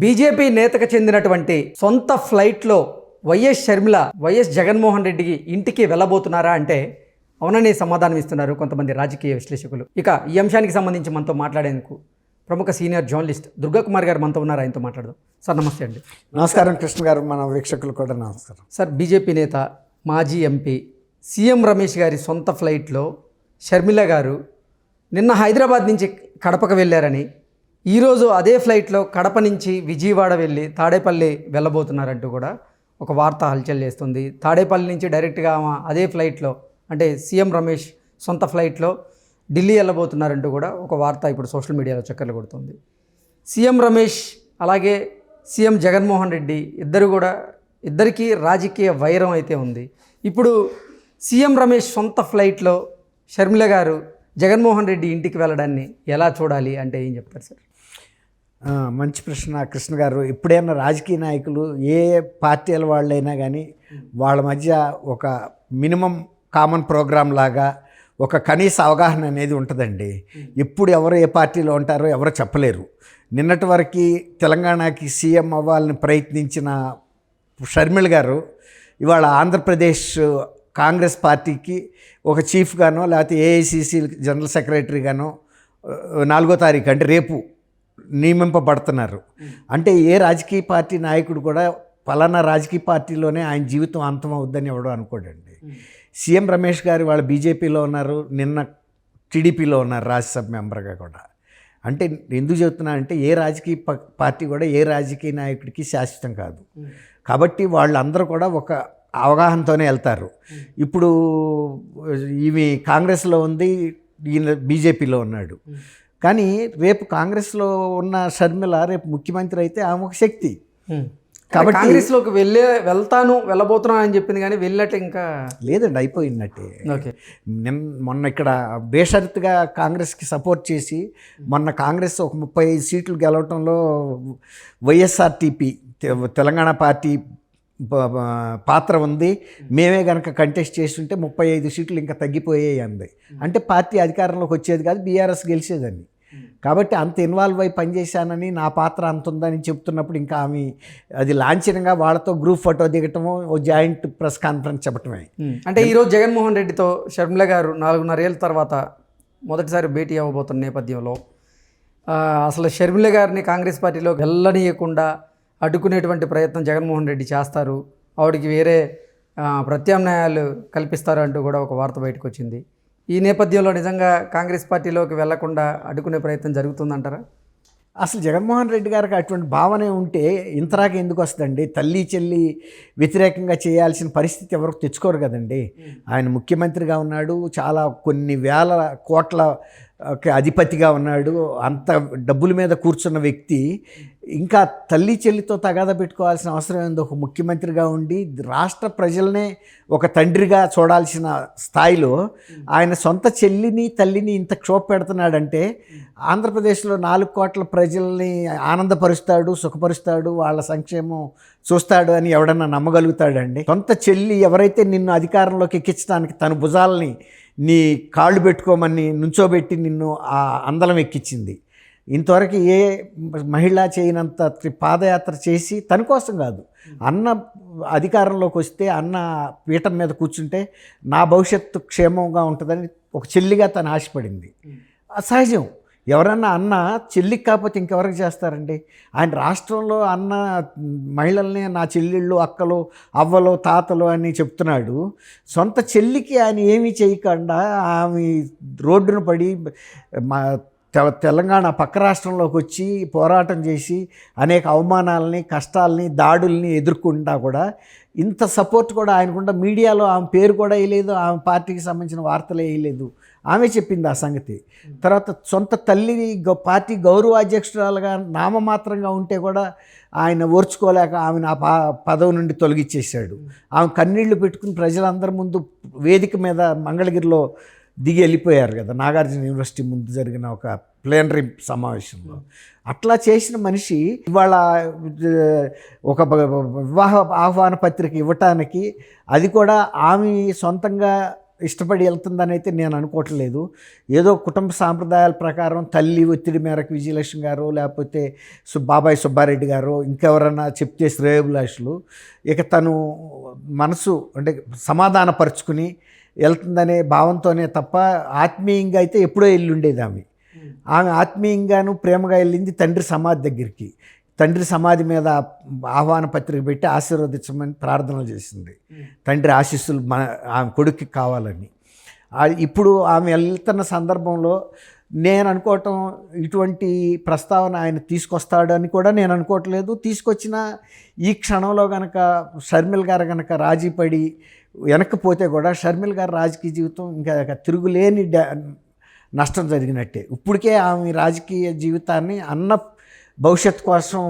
BJP నేతకు చెందినటువంటి సొంత ఫ్లైట్లో వైఎస్ షర్మిల వైఎస్ జగన్మోహన్ రెడ్డికి ఇంటికి వెళ్ళబోతున్నారా అంటే అవునని సమాధానం ఇస్తున్నారు కొంతమంది రాజకీయ విశ్లేషకులు. ఇక ఈ అంశానికి సంబంధించి మనతో మాట్లాడేందుకు ప్రముఖ సీనియర్ జర్నలిస్ట్ దుర్గాకుమార్ గారు మనతో ఉన్నారు ఆయనతో మాట్లాడదాం. సార్ నమస్తే అండి. నమస్కారం కృష్ణ గారు మన వీక్షకులు కూడా నమస్కారం. సార్ బీజేపీ నేత మాజీ ఎంపీ సీఎం రమేష్ గారి సొంత ఫ్లైట్లో షర్మిల గారు నిన్న హైదరాబాద్ నుంచి కడపకు వెళ్ళారని ఈరోజు అదే ఫ్లైట్లో కడప నుంచి విజయవాడ వెళ్ళి తాడేపల్లి వెళ్ళబోతున్నారంటూ కూడా ఒక వార్త హల్చల్ చేస్తుంది. తాడేపల్లి నుంచి డైరెక్ట్గా ఆమె అదే ఫ్లైట్లో అంటే సీఎం రమేష్ సొంత ఫ్లైట్లో ఢిల్లీ వెళ్ళబోతున్నారంటూ కూడా ఒక వార్త ఇప్పుడు సోషల్ మీడియాలో చక్కర్లు కొడుతుంది. సీఎం రమేష్ అలాగే సీఎం జగన్మోహన్ రెడ్డి ఇద్దరు కూడా ఇద్దరికీ రాజకీయ వైరం అయితే ఉంది. ఇప్పుడు సీఎం రమేష్ సొంత ఫ్లైట్లో షర్మిల గారు జగన్మోహన్ రెడ్డి ఇంటికి వెళ్ళడాన్ని ఎలా చూడాలి అంటే ఏం చెప్తారు సార్? మంచి ప్రశ్న కృష్ణ గారు ఎప్పుడైనా రాజకీయ నాయకులు ఏ పార్టీల వాళ్ళైనా కానీ వాళ్ళ మధ్య ఒక మినిమం కామన్ ప్రోగ్రామ్ లాగా ఒక కనీస అవగాహన అనేది ఉంటుందండి. ఎప్పుడు ఎవరు ఏ పార్టీలో ఉంటారో ఎవరో చెప్పలేరు. నిన్నటి వరకు తెలంగాణకి సీఎం అవ్వాలని ప్రయత్నించిన షర్మిళ గారు ఇవాళ ఆంధ్రప్రదేశ్ కాంగ్రెస్ పార్టీకి ఒక చీఫ్గానో లేకపోతే ఏఐసిసి జనరల్ సెక్రటరీగానో నాలుగో తారీఖు అంటే రేపు నియమింపబడుతున్నారు. అంటే ఏ రాజకీయ పార్టీ నాయకుడు కూడా పలానా రాజకీయ పార్టీలోనే ఆయన జీవితం అంతం అవుద్దని ఎవడో అనుకోడండి. సీఎం రమేష్ గారు వాళ్ళ బీజేపీలో ఉన్నారు నిన్న టీడీపీలో ఉన్నారు రాజ్యసభ మెంబర్గా కూడా. అంటే ఎందుకు చెబుతున్నా అంటే ఏ రాజకీయ ప- పార్టీ కూడా ఏ రాజకీయ నాయకుడికి శాశ్వతం కాదు. కాబట్టి వాళ్ళందరూ కూడా ఒక అవగాహనతోనే వెళ్తారు. ఇప్పుడు ఈమె కాంగ్రెస్లో ఉంది ఈయన బీజేపీలో ఉన్నాడు. కానీ రేపు కాంగ్రెస్లో ఉన్న షర్మిల రేపు ముఖ్యమంత్రి అయితే ఆమె ఒక శక్తి. కాబట్టి కాంగ్రెస్లోకి వెళ్ళే వెళ్తాను వెళ్ళబోతున్నాను అని చెప్పింది కానీ వెళ్ళినట్టు ఇంకా లేదండి అయిపోయిందట్టే ఓకే. నిన్న మొన్న ఇక్కడ బేషరతుగా కాంగ్రెస్కి సపోర్ట్ చేసి మొన్న కాంగ్రెస్ ఒక ముప్పై ఐదు సీట్లు గెలవటంలో వైఎస్ఆర్టీపీ తెలంగాణ పార్టీ పాత్ర ఉంది. మేమే కనుక కంటెస్ట్ చేస్తుంటే ముప్పై ఐదు సీట్లు ఇంకా తగ్గిపోయాయి అంది అంటే పార్టీ అధికారంలోకి వచ్చేది కాదు బీఆర్ఎస్ గెలిచేదని కాబట్టి అంత ఇన్వాల్వ్ అయి పనిచేశానని నా పాత్ర అంత ఉందని చెప్తున్నప్పుడు ఇంకా ఆమె అది లాంఛనంగా వాళ్ళతో గ్రూప్ ఫోటో దిగటము ఓ జాయింట్ ప్రెస్ కాన్ఫరెన్స్ చెప్పటమే. అంటే ఈరోజు జగన్మోహన్ రెడ్డితో షర్మిల గారు నాలుగున్నరేళ్ళ తర్వాత మొదటిసారి భేటీ అవ్వబోతున్న నేపథ్యంలో ఆ, అసలు షర్మిల గారిని కాంగ్రెస్ పార్టీలో వెళ్ళనీయకుండా అడ్డుకునేటువంటి ప్రయత్నం జగన్మోహన్ రెడ్డి చేస్తారు. ఆవిడకి వేరే ప్రత్యామ్నాయాలు కల్పిస్తారు అంటూ కూడా ఒక వార్త బయటకు వచ్చింది. ఈ నేపథ్యంలో నిజంగా కాంగ్రెస్ పార్టీలోకి వెళ్ళకుండా అడ్డుకునే ప్రయత్నం జరుగుతుందంటారా? అసలు జగన్మోహన్ రెడ్డి గారికి అటువంటి భావనే ఉంటే ఇంతరాకి ఎందుకు వస్తుందండి? తల్లి చెల్లి వ్యతిరేకంగా చేయాల్సిన పరిస్థితి ఎవరికి తెచ్చుకోరు కదండి. ఆయన ముఖ్యమంత్రిగా ఉన్నాడు. చాలా కొన్ని వేల కోట్ల అధిపతిగా ఉన్నాడు. అంత డబ్బుల మీద కూర్చున్న వ్యక్తి ఇంకా తల్లి చెల్లితో తగాదా పెట్టుకోవాల్సిన అవసరం ఏందో? ఒక ముఖ్యమంత్రిగా ఉండి రాష్ట్ర ప్రజలనే ఒక తండ్రిగా చూడాల్సిన స్థాయిలో ఆయన సొంత చెల్లిని తల్లిని ఇంత క్షోభ పెడుతున్నాడంటే ఆంధ్రప్రదేశ్లో నాలుగు కోట్ల ప్రజల్ని ఆనందపరుస్తాడు సుఖపరుస్తాడు వాళ్ళ సంక్షేమం చూస్తాడు అని ఎవడన్నా నమ్మగలుగుతాడండి? సొంత చెల్లి ఎవరైతే నిన్ను అధికారంలోకి ఎక్కించడానికి తన భుజాలని నీ కాళ్ళు పెట్టుకోమని నుంచోబెట్టి నిన్ను ఆ అందలం ఎక్కించింది. ఇంతవరకు ఏ మహిళ చేయనంత త్రి- పాదయాత్ర చేసి తన కోసం కాదు. అన్న అధికారంలోకి వస్తే అన్న పీఠం మీద కూర్చుంటే నా భవిష్యత్తు క్షేమంగా ఉంటుందని ఒక చెల్లిగా తను ఆశపడింది. అసహజం ఎవరన్నా అన్న చెల్లికి కాకపోతే ఇంకెవరికి చేస్తారండి? ఆయన రాష్ట్రంలో అన్న మహిళల్ని నా చెల్లెళ్ళు అక్కలు అవ్వలు తాతలు అని చెప్తున్నాడు. సొంత చెల్లికి ఆయన ఏమీ చేయకుండా ఆమె రోడ్డున పడి మా తెల తెలంగాణ పక్క రాష్ట్రంలోకి వచ్చి పోరాటం చేసి అనేక అవమానాలని కష్టాలని దాడుల్ని ఎదుర్కొంటా కూడా ఇంత సపోర్ట్ కూడా ఆయనకుండా. మీడియాలో ఆమె పేరు కూడా వేయలేదు ఆమె పార్టీకి సంబంధించిన వార్తలు వేయలేదు. ఆమె చెప్పింది ఆ సంగతి. తర్వాత సొంత తల్లిని గ- పార్టీ గౌరవాధ్యక్షురాలుగా నామమాత్రంగా ఉంటే కూడా ఆయన ఓర్చుకోలేక ఆమెను ఆ పదవి నుండి తొలగించేశాడు ఆమె కన్నీళ్ళు పెట్టుకుని ప్రజలందరి ముందు వేదిక మీద మంగళగిరిలో దిగి వెళ్ళిపోయారు కదా. నాగార్జున యూనివర్సిటీ ముందు జరిగిన ఒక ప్లేనరీ సమావేశంలో. అట్లా చేసిన మనిషి ఇవాళ ఒక వివాహ ఆహ్వాన పత్రిక ఇవ్వటానికి అది కూడా ఆమె సొంతంగా ఇష్టపడి వెళ్తుందని అయితే నేను అనుకోవట్లేదు ఏదో కుటుంబ సాంప్రదాయాల ప్రకారం తల్లి ఒత్తిడి మేరకు విజయలక్ష్మి గారు లేకపోతే సు బాబాయ్ సుబ్బారెడ్డి గారు ఇంకెవరన్నా చెప్తే శ్రేయభిలాషులు ఇక తను మనసు అంటే సమాధానపరుచుకుని వెళ్తుందనే భావంతోనే తప్ప ఆత్మీయంగా అయితే ఎప్పుడో వెళ్ళుండేది ఆమె ఆమె ఆత్మీయంగాను ప్రేమగా వెళ్ళింది తండ్రి సమాధి దగ్గరికి. తండ్రి సమాధి మీద ఆహ్వాన పత్రిక పెట్టి ఆశీర్వదించమని ప్రార్థనలు చేసింది. తండ్రి ఆశీస్సులు మన ఆమె కొడుక్కి కావాలని. ఇప్పుడు ఆమె వెళ్తున్న సందర్భంలో నేను అనుకోవటం ఇటువంటి ప్రస్తావన ఆయన తీసుకొస్తాడు అని కూడా నేను అనుకోవట్లేదు. తీసుకొచ్చిన ఈ క్షణంలో కనుక షర్మిల్ గారు కనుక రాజీ పడి వెనక్కిపోతే కూడా షర్మిల్ గారు రాజకీయ జీవితం ఇంకా తిరుగులేని నష్టం జరిగినట్టే. ఇప్పటికే ఆమె రాజకీయ జీవితాన్ని అన్న భవిష్యత్తు కోసం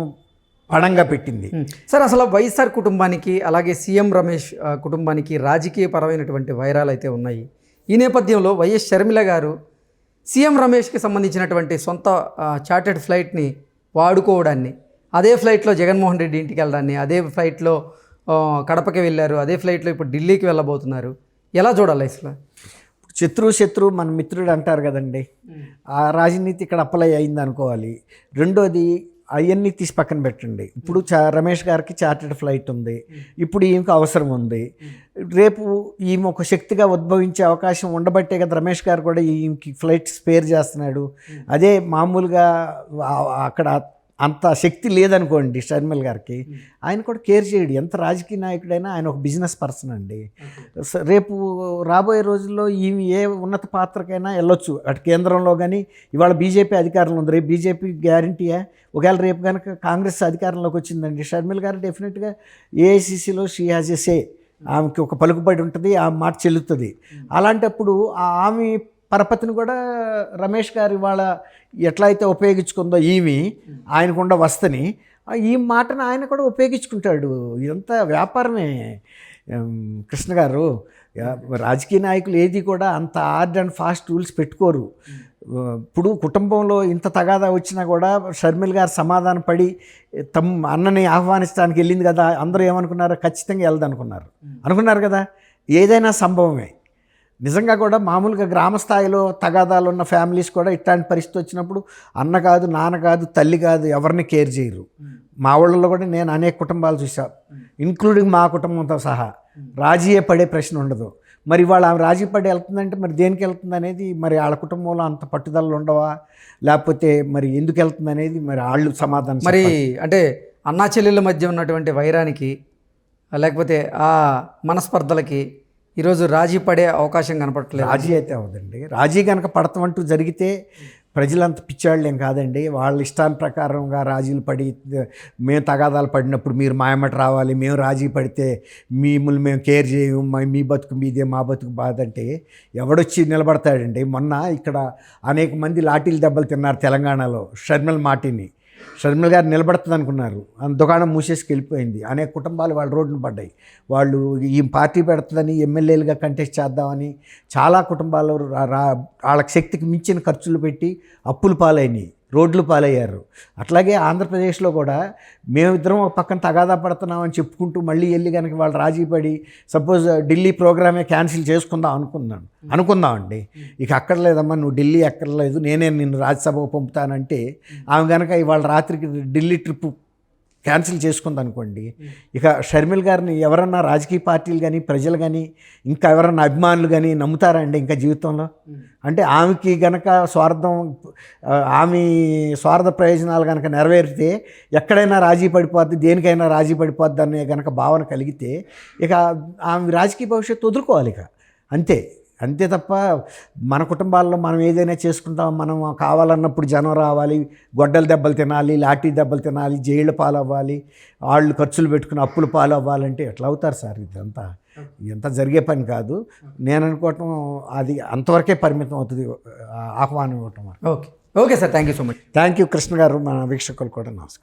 పణంగా పెట్టింది. సార్ అసలు వైఎస్ఆర్ కుటుంబానికి అలాగే సీఎం రమేష్ కుటుంబానికి రాజకీయపరమైనటువంటి వైరాలు అయితే ఉన్నాయి. ఈ నేపథ్యంలో వైఎస్ షర్మిల గారు సీఎం రమేష్కి సంబంధించినటువంటి సొంత చార్టెడ్ ఫ్లైట్ని వాడుకోవడాన్ని అదే ఫ్లైట్లో జగన్మోహన్ రెడ్డి ఇంటికి వెళ్ళడాన్ని అదే ఫ్లైట్లో కడపకి వెళ్ళారు అదే ఫ్లైట్లో ఇప్పుడు ఢిల్లీకి వెళ్ళబోతున్నారు. ఎలా చూడాలి అసలు? శత్రువు శత్రువు మన మిత్రుడు అంటారు కదండి. ఆ రాజనీతి ఇక్కడ అప్లై అయింది అనుకోవాలి. రెండోది అవన్నీ తీసి పక్కన పెట్టండి. ఇప్పుడు చా రమేష్ గారికి చార్టెడ్ ఫ్లైట్ ఉంది. ఇప్పుడు ఈమెకు అవసరం ఉంది. రేపు ఈమె ఒక శక్తిగా ఉద్భవించే అవకాశం ఉండబట్టే కదా రమేష్ గారు కూడా ఈమెకి ఫ్లైట్ స్పేర్ చేస్తున్నాడు. అదే మామూలుగా అక్కడ అంత శక్తి లేదనుకోండి షర్మిల్ గారికి ఆయన కూడా కేర్ చేయడు. ఎంత రాజకీయ నాయకుడైనా ఆయన ఒక బిజినెస్ పర్సన్ అండి. రేపు రాబోయే రోజుల్లో ఈమె ఏ ఉన్నత పాత్రకైనా వెళ్ళొచ్చు. అటు కేంద్రంలో కానీ ఇవాళ బీజేపీ అధికారంలో ఉంది. రేపు బీజేపీ గ్యారంటీయా ఒకవేళ రేపు కనుక కాంగ్రెస్ అధికారంలోకి వచ్చిందండి. షర్మిల్ గారు డెఫినెట్గా ఏఐసిసిలో షీ ఎ సే. ఆమెకి ఒక పలుకుబడి ఉంటుంది ఆ మాట చెల్లుతుంది. అలాంటప్పుడు ఆ ఆమె పరపతిని కూడా రమేష్ గారు ఇవాళ ఎట్లా అయితే ఉపయోగించుకుందో ఈమె ఆయనకుండా వస్తని ఈ మాటను ఆయన కూడా ఉపయోగించుకుంటాడు. ఇదంతా వ్యాపారమే. కృష్ణ గారు రాజకీయ నాయకులు ఏది కూడా అంత హార్డ్ అండ్ ఫాస్ట్ రూల్స్ పెట్టుకోరు. ఇప్పుడు కుటుంబంలో ఇంత తగాదా వచ్చినా కూడా షర్మిల్ గారు సమాధాన పడి తమ్ అన్నని ఆహ్వానించడానికి వెళ్ళింది కదా అందరూ ఏమనుకున్నారు ఖచ్చితంగా వెళ్దనుకున్నారు. అనుకున్నారు కదా? ఏదైనా సంభవమే. నిజంగా కూడా మామూలుగా గ్రామ స్థాయిలో తగాదాలు ఉన్న ఫ్యామిలీస్ కూడా ఇట్లాంటి పరిస్థితి వచ్చినప్పుడు అన్న కాదు నాన్న కాదు తల్లి కాదు ఎవరిని కేర్ చేయరు. మా ఊళ్ళలో కూడా నేను అనేక కుటుంబాలు చూసా ఇంక్లూడింగ్ మా కుటుంబంతో సహా. రాజీయే పడే ప్రశ్న ఉండదు. మరి వాళ్ళ ఆమె రాజీ పడి వెళ్తుందంటే మరి దేనికి వెళ్తుంది అనేది మరి వాళ్ళ కుటుంబంలో అంత పట్టుదలలు ఉండవా? లేకపోతే మరి ఎందుకు వెళ్తుంది అనేది మరి వాళ్ళు సమాధానం మరి అంటే అన్నా చెల్లెళ్ళ మధ్య ఉన్నటువంటి వైరానికి లేకపోతే ఆ మనస్పర్ధలకి ఈరోజు రాజీ పడే అవకాశం కనపడట్లేదు. రాజీ అయితే అవదండి రాజీ కనుక పడతామంటూ జరిగితే ప్రజలంత పిచ్చాళ్ళు ఏం కాదండి. వాళ్ళ ఇష్టాన్ని ప్రకారంగా రాజీలు పడి మేము తగాదాలు పడినప్పుడు మీరు మాయమట రావాలి మేము రాజీ పడితే మిమ్మల్ని మేము కేర్ చేయము మీ బతుకు మీదే మా బతుకు బాధ అంటే ఎవడొచ్చి నిలబడతాడండి? మొన్న ఇక్కడ అనేక మంది లాఠీలు దెబ్బలు తిన్నారు తెలంగాణలో షర్మిల్ మాటిని. షర్మిల గారు నిలబడుతుంది అనుకున్నారు. ఆ దుకాణం మూసేసి వెళ్ళిపోయింది. అనేక కుటుంబాలు వాళ్ళ రోడ్డున పడ్డాయి. వాళ్ళు ఈ పార్టీ పెడుతుందని ఎమ్మెల్యేలుగా కంటెస్ట్ చేద్దామని చాలా కుటుంబాలు రా- వాళ్ళకి శక్తికి మించిన ఖర్చులు పెట్టి అప్పులు పాలైనాయి. రోడ్లు పాలయ్యారు. అట్లాగే ఆంధ్రప్రదేశ్లో కూడా మేమిద్దరం ఒక పక్కన తగాదా పడుతున్నామని చెప్పుకుంటూ మళ్ళీ వెళ్ళి కనుక వాళ్ళు రాజీ పడి సపోజ్ ఢిల్లీ ప్రోగ్రామే క్యాన్సిల్ చేసుకుందాం అనుకున్నాను. అనుకుందామండి. ఇక అక్కర్లేదమ్మా నువ్వు ఢిల్లీ అక్కర్లేదు నేనే నిన్ను రాజ్యసభకు పంపుతానంటే ఆమె కనుక ఇవాళ రాత్రికి ఢిల్లీ ట్రిప్ క్యాన్సిల్ చేసుకుంది అనుకోండి ఇక షర్మిల్ గారిని ఎవరన్నా రాజకీయ పార్టీలు కానీ ప్రజలు కానీ ఇంకా ఎవరన్నా అభిమానులు కానీ నమ్ముతారండి ఇంకా జీవితంలో? అంటే ఆమెకి గనక స్వార్థం ఆమె స్వార్థ ప్రయోజనాలు కనుక నెరవేరితే ఎక్కడైనా రాజీ పడిపోద్ది దేనికైనా రాజీ పడిపోద్ది అనే గనక భావన కలిగితే ఇక ఆమె రాజకీయ భవిష్యత్తు వదులుకోవాలి ఇక. అంతే. అంతే తప్ప మన కుటుంబాల్లో మనం ఏదైనా చేసుకుంటాం మనం కావాలన్నప్పుడు జనం రావాలి గొడ్డల దెబ్బలు తినాలి లాఠీ దెబ్బలు తినాలి జైళ్ళ పాలు అవ్వాలి వాళ్ళు ఖర్చులు పెట్టుకుని అప్పులు పాలు అవ్వాలంటే ఎట్లా అవుతారు సార్ ఇదంతా? ఇదంతా జరిగే పని కాదు. నేను అనుకోవటం అది అంతవరకే పరిమితం అవుతుంది ఆహ్వానం ఇవ్వటం okay. Okay sir. Thank you so much. Thank you Krishna గారు మన వీక్షకులు కూడా నమస్కారం.